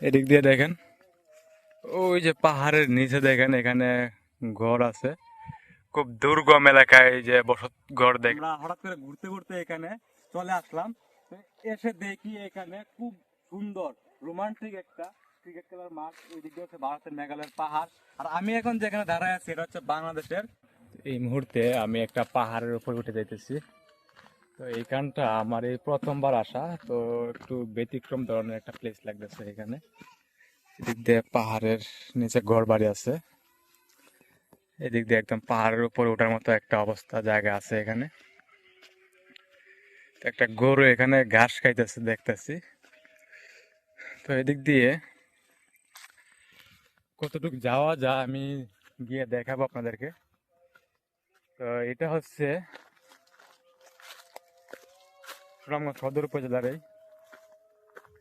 এদিক দিয়ে দেখেন। ওই যে পাহাড়ের নিচে দেখেন এখানে ঘর আছে। খুব দুর্গম এলাকায় যে বসত ঘর দেখ হঠাৎ করে ঘুরতে ঘুরতে এখানে চলে আসলাম। এসে দেখি এখানে খুব সুন্দর রোমান্টিক একটা ক্রিকেট খেলার মাঠ। ওই দিক দিয়ে হচ্ছে ভারতের মেঘালয়ের পাহাড়। আর আমি এখন যেখানে দাঁড়ায় আছি এটা হচ্ছে বাংলাদেশের এই মুহূর্তে আমি একটা পাহাড়ের উপর উঠে যাইতেছি। তো এইখানটা আমার এই প্রথমবার আসা, তো একটু ব্যতিক্রম ধরনের একটা প্লেস লাগতেছে এখানে। এদিক দিয়ে পাহাড়ের নিচে ঘর বাড়ি আছে। এদিক দিয়ে একদম পাহাড়ের উপর ওঠার মতো একটা অবস্থা, জায়গা আছে এখানে। একটা গরু এখানে ঘাস খাইতেছে দেখতেছি। তো এদিক দিয়ে কতটুকু যাওয়া যায় আমি গিয়ে দেখাবো আপনাদেরকে। তো এটা হচ্ছে সুনামগঞ্জ সদর উপজেলার এই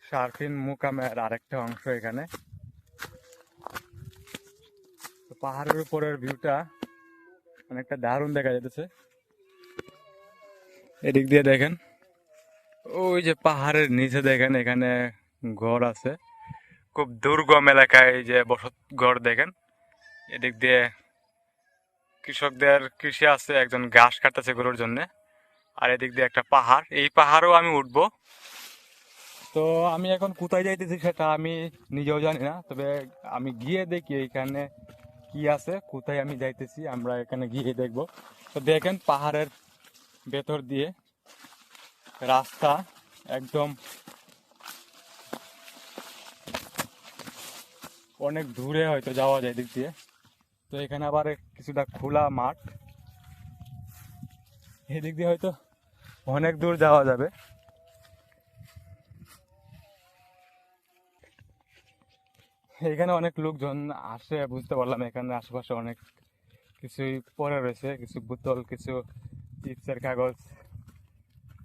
সার্ফিন মুকামের আরেকটা অংশ এখানে। পাহাড়ের উপরের ভিউটা অনেকটা দারুণ দেখা যাচ্ছে এদিক দিয়ে দেখেন, ওই যে পাহাড়ের নিচে দেখেন, এখানে ঘর আছে। খুব দুর্গম এলাকায় যে বসত ঘর দেখেন। এদিক দিয়ে কৃষকদের কৃষি আছে, একজন ঘাস কাটতেছে গরুর জন্য। আর এদিক দিয়ে একটা পাহাড়। এই পাহাড়ও আমি উঠবো। তো আমি এখন কোথায় যাইতেছি সেটা আমি নিজেও জানি না, তবে আমি গিয়ে দেখি এখানে কি আছে, কোথায় আমি যাইতেছি, আমরা এখানে গিয়ে দেখব। তো দেখেন পাহাড়ের ভেতর দিয়ে রাস্তা একদম অনেক দূরে হয়তো যাওয়া যায় দিক দিয়ে। তো এখানে আবার কিছুটা খোলা মাঠ। এদিক দিয়ে হয়তো অনেক দূর যাওয়া যাবে। এখানে অনেক লোকজন আসে, বুঝতে পারলাম। এখানে আশেপাশে অনেক কিছুই পরে রয়েছে, কিছু বোতল, কিছু চিপসের কাগজ।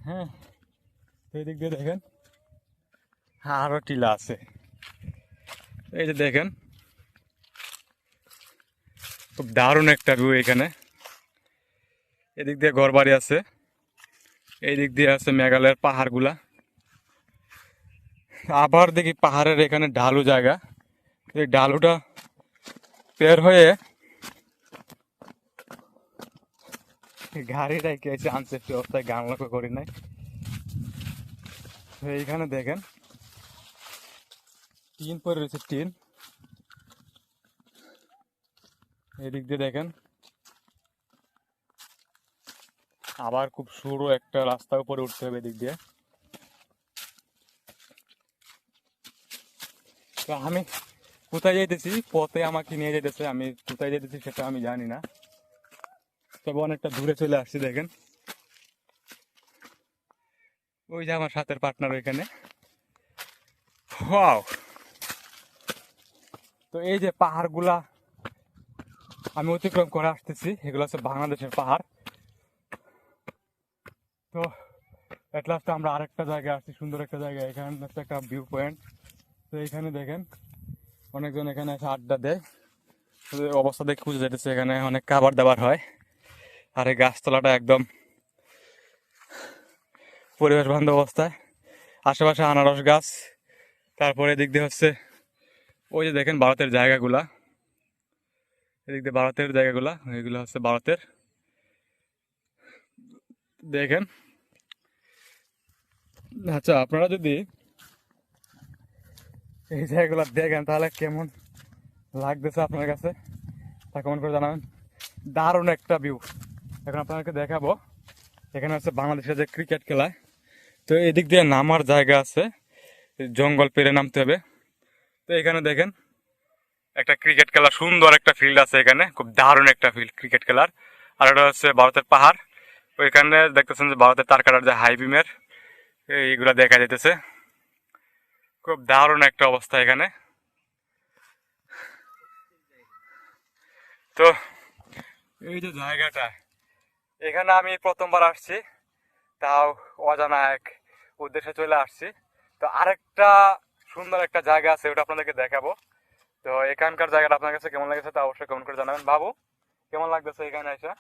হ্যাঁ তো এই দিক দিয়ে দেখেন আরও টিলা আছে। এই যে দেখেন, খুব দারুণ একটা ভিউ এখানে। এদিক দিয়ে ঘর বাড়ি আছে। এই দিক দিয়ে আছে মেঘালয়ের পাহাড়গুলা। আবার দেখি পাহাড়ের এখানে ঢালু জায়গা। এই ঢালুটা বের হয়ে গাড়িটা কে এসে আনছে অবস্থায় গান লক্ষ্য করি নাই। এইখানে দেখেন, টিন পরে রয়েছে, টিন। এদিক দিয়ে দেখেন আবার খুব সরু একটা রাস্তার উপরে উঠতে হবে এদিক দিয়ে। তো আমি কোথায় যাইতেছি পথে আমাকে নিয়ে যাইতেছে আমি কোথায় যাইতেছি সেটা আমি জানি না। তবে অনেকটা দূরে চলে আসছি, দেখেন। ওই যে আমার সাথের পার্টনার ওইখানে। তো এই যে পাহাড়গুলা আমি অতিক্রম করে আসতেছি, এগুলো হচ্ছে বাংলাদেশের পাহাড়। তো এট লাস্ট আমরা আরেকটা জায়গায় আসছি, সুন্দর একটা জায়গা এখানে হচ্ছে একটা ভিউ পয়েন্ট তো এখানে দেখেন, অনেকজন এখানে এসে আড্ডা দেয়। অবস্থা দেখে বুঝে যেতেছে এখানে অনেক খাবার দাবার হয়। আর এই গাছতলাটা একদম পরিবেশ বান্ধব অবস্থায়। আশেপাশে আনারস গাছ। তারপরে এদিক দিয়ে হচ্ছে, ওই যে দেখেন ভারতের জায়গাগুলা। এদিক দিয়ে ভারতের জায়গাগুলা, এগুলো হচ্ছে ভারতের। দেখেন আচ্ছা আপনারা যদি এই জায়গাগুলো দেখেন, তাহলে কেমন লাগতেছে আপনার কাছে? তা কমেন্ট করে জানাবেন। দারুণ একটা ভিউ এখন আপনাদেরকে দেখাবো, এখানে হচ্ছে বাংলাদেশের যে ক্রিকেট খেলা। তো এদিক দিয়ে নামার জায়গা আছে, জঙ্গল পেরে নামতে হবে। তো এখানে দেখেন, একটা ক্রিকেট খেলা, সুন্দর একটা ফিল্ড আছে এখানে, খুব দারুণ একটা ফিল্ড ক্রিকেট খেলার। আর এটা হচ্ছে ভারতের পাহাড়। ওইখানে দেখতেছেন যে ভারতের তারকাটার যে হাই বিমের এইগুলা দেখা যেতেছে খুব দারুণ একটা অবস্থা এখানে। তো এই যে জায়গাটা এখানে আমি প্রথমবার আসছি তাও অজানা এক উদ্দেশ্যে চলে আসছি। তো আরেকটা সুন্দর একটা জায়গা আছে ওটা আপনাদেরকে দেখাবো। তো এখানকার জায়গাটা আপনার কাছে কেমন লাগছে তা অবশ্যই কমেন্ট করে জানাবেন। বাবু কেমন লাগতেছে এখানে এসে?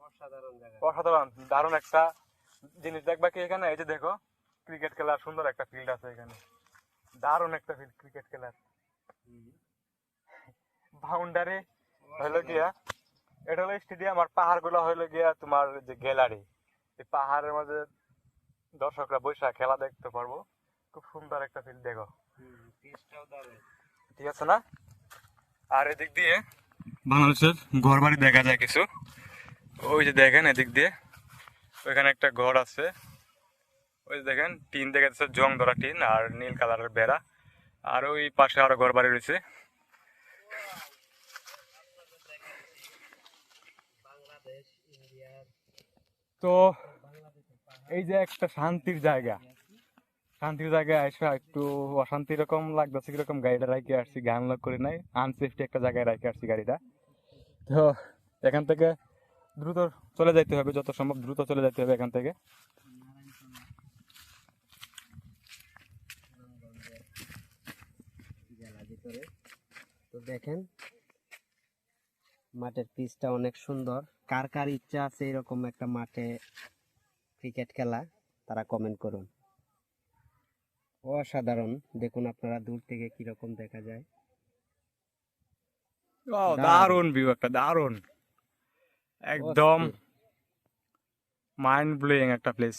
অসাধারণ অসাধারণ দারুণ একটা জিনিস দেখবা কি এখানে? এই যে দেখো ক্রিকেট খেলার সুন্দর একটা ফিল্ড আছে এখানে। দারুণ একটা ফিল্ড ক্রিকেট খেলার। বাউন্ডারি হইল গিয়া, এটা হলো স্টেডিয়াম আর পাহাড়গুলো হইল গিয়া তোমার যে গ্যালারি এই পাহাড়ের মধ্যে দর্শকরা বসে খেলা দেখতে পারব। খুব সুন্দর একটা ফিল্ড দেখো। ঠিক আছে না? আর এদিক দিয়ে, বাংলাদেশের ঘর বাড়ি দেখা যায় কিছু। ওই যে দেখেন এদিক দিয়ে। ওইখানে একটা ঘর আছে। ওই দেখেন, টিন দেখা যাচ্ছে জং ধরা টিন আর নীল কালারের বেড়া। আর ওই পাশে আরও ঘর বাড়ি রয়েছে। তো এই যে একটা শান্তির জায়গা। শান্তির জায়গায় এসে একটু অশান্তি রকম লাগতেছে, কীরকম গাড়িটা রাখে আসছি, গান লক করে নাই, আনসেফটি একটা জায়গায় রাখে আসছি গাড়িটা। তো এখান থেকে দ্রুত চলে যাইতে হবে যত সম্ভব দ্রুত চলে যাইতে হবে এখান থেকে। তো দেখেন মাঠের পিচটা অনেক সুন্দর। কার কার ইচ্ছা আছে এরকম একটা মাঠে ক্রিকেট খেলা তারা কমেন্ট করুন। অসাধারণ। দেখুন আপনারা দূর থেকে কীরকম দেখা যায়। দারুণ। ভিউ একটা দারুণ। একদম। মাইন্ড ব্লোয়িং একটা প্লেস